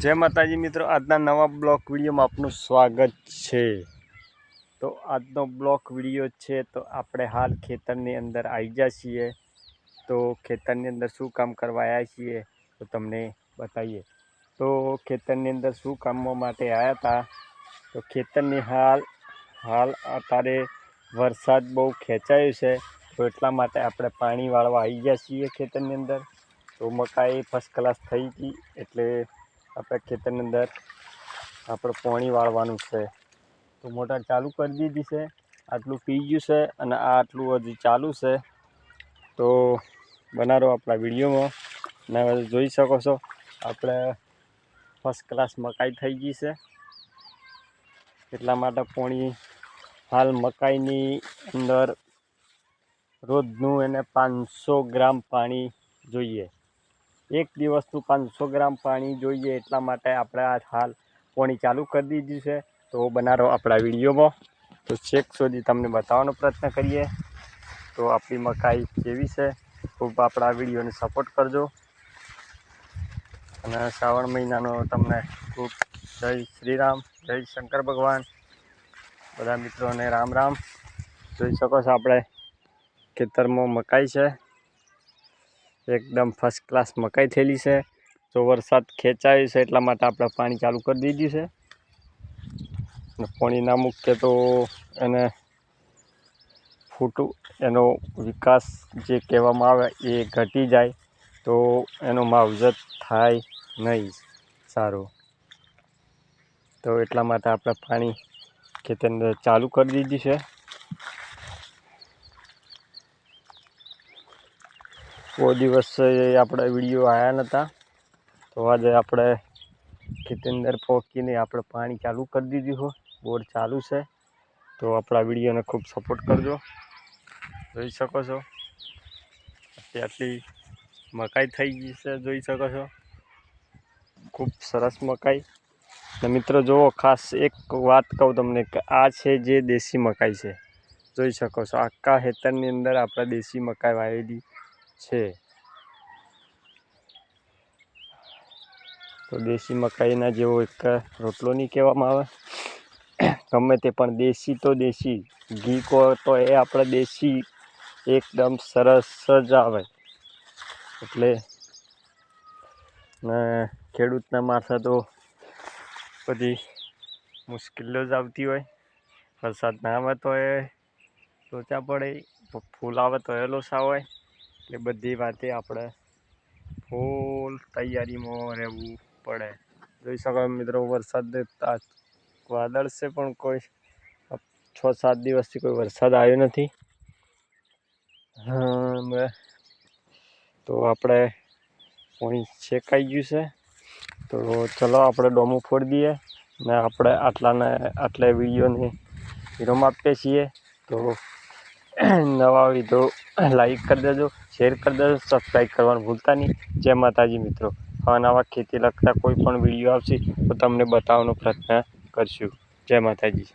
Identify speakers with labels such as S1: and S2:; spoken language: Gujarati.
S1: જય માતાજી મિત્રો, આજના નવા બ્લોક વિડીયોમાં આપનું સ્વાગત છે. તો આજનો બ્લોક વીડિયો છે તો આપણે હાલ ખેતરની અંદર આવી ગયા છીએ. તો ખેતરની અંદર શું કામ કરવા આવ્યા છીએ તો તમને બતાવીએ. તો ખેતરની અંદર શું કામો માટે આવ્યા હતા તો ખેતરની હાલ હાલ અત્યારે વરસાદ બહુ ખેંચાયો છે, તો એટલા માટે આપણે પાણી વાળવા આવી ગયા છીએ ખેતરની અંદર. તો મકાઈ ફર્સ્ટ ક્લાસ થઈ ગઈ, એટલે આપણે ખેતરની અંદર આપણે પાણી વાળવાનું છે. તો મોટર ચાલુ કરી દીધી છે, આટલું પી ગયું છે અને આ આટલું હજી ચાલુ છે. તો બનારો આપણા વિડીયોમાં ને જોઈ શકો છો. આપણે ફર્સ્ટ ક્લાસ મકાઈ થઈ ગઈ છે. એટલા માટે પાણી હાલ મકાઈની અંદર રોજનું એને પાંચસો ગ્રામ પાણી જોઈએ. એક દિવસનું પાંચસો ગ્રામ પાણી જોઈએ એટલા માટે આપણે આ હાલ પોણી ચાલુ કરી દીધું છે. તો બનારો આપણા વિડીયોમાં. તો છેક સુધી તમને બતાવવાનો પ્રયત્ન કરીએ. તો આપણી મકાઈ કેવી છે? ખૂબ આપણા વિડીયોને સપોર્ટ કરજો. અને શ્રાવણ મહિનાનો તમને ખૂબ જય શ્રીરામ, જય શંકર ભગવાન. બધા મિત્રોને રામ રામ. જોઈ શકો છો આપણે ખેતરમાં મકાઈ છે. એકદમ ફર્સ્ટ ક્લાસ મકાઈ થયેલી છે. તો વરસાદ ખેંચાયો છે એટલા માટે આપણે પાણી ચાલુ કરી દીધું છે. અને પાણી ના મૂકીએ તો એને ફૂટું, એનો વિકાસ જે કહેવામાં આવે એ ઘટી જાય તો એનો માવજત થાય નહીં સારું. તો એટલા માટે આપણે પાણી ખેતરની ચાલુ કરી દીધી છે. બહુ દિવસ આપણે વીડિયો આવ્યા નહોતા તો આજે આપણે અંદર પહોંચીને આપણે પાણી ચાલુ કરી દીધું હો. બોર ચાલુ છે. તો આપણા વિડીયોને ખૂબ સપોર્ટ કરજો. જોઈ શકો છો. આટલી મકાઈ થઈ ગઈ છે, જોઈ શકો છો. ખૂબ સરસ મકાઈ. ને મિત્રો જુઓ ખાસ એક વાત કહું તમને કે આ છે જે દેશી મકાઈ છે. જોઈ શકો છો, આખા ખેતરની અંદર આપણે દેશી મકાઈ વાવેલી. છે. તો દેશી મકાઈના જેવો એક રોટલો નહીં કહેવામાં આવે. ગમે તે પણ દેશી તો દેશી. ઘી કહો તો એ આપણે દેશી એકદમ સરસ જ આવે. એટલે ખેડૂતના માથા તો બધી મુશ્કેલીઓ જ આવતી હોય. વરસાદ ના આવે તો એ લોચા પડે, ફૂલ આવે તો એ લોસા હોય. એટલે બધી વાતે આપણે ફૂલ તૈયારીમાં રહેવું પડે. જોઈ શકો મિત્રો, વરસાદ વાદળ છે પણ કોઈ છ સાત દિવસથી કોઈ વરસાદ આવ્યો નથી. હા તો આપણે પાણી શેકાઈ ગયું છે. તો ચલો આપણે ડોમું ફોડી દઈએ ને આપણે આટલાને આટલા વિડીયોને વિરામ આપીએ છીએ. તો નવા હોય તો લાઈક કરી દેજો શેર કરી દેજો સબસ્ક્રાઈબ કરવાનું ભૂલતા નહીં. જય માતાજી મિત્રો. આવા નવા ખેતી લગતા કોઈ પણ વીડિયો આવશે તો તમને બતાવવાનો પ્રયત્ન કરશું. જય માતાજી.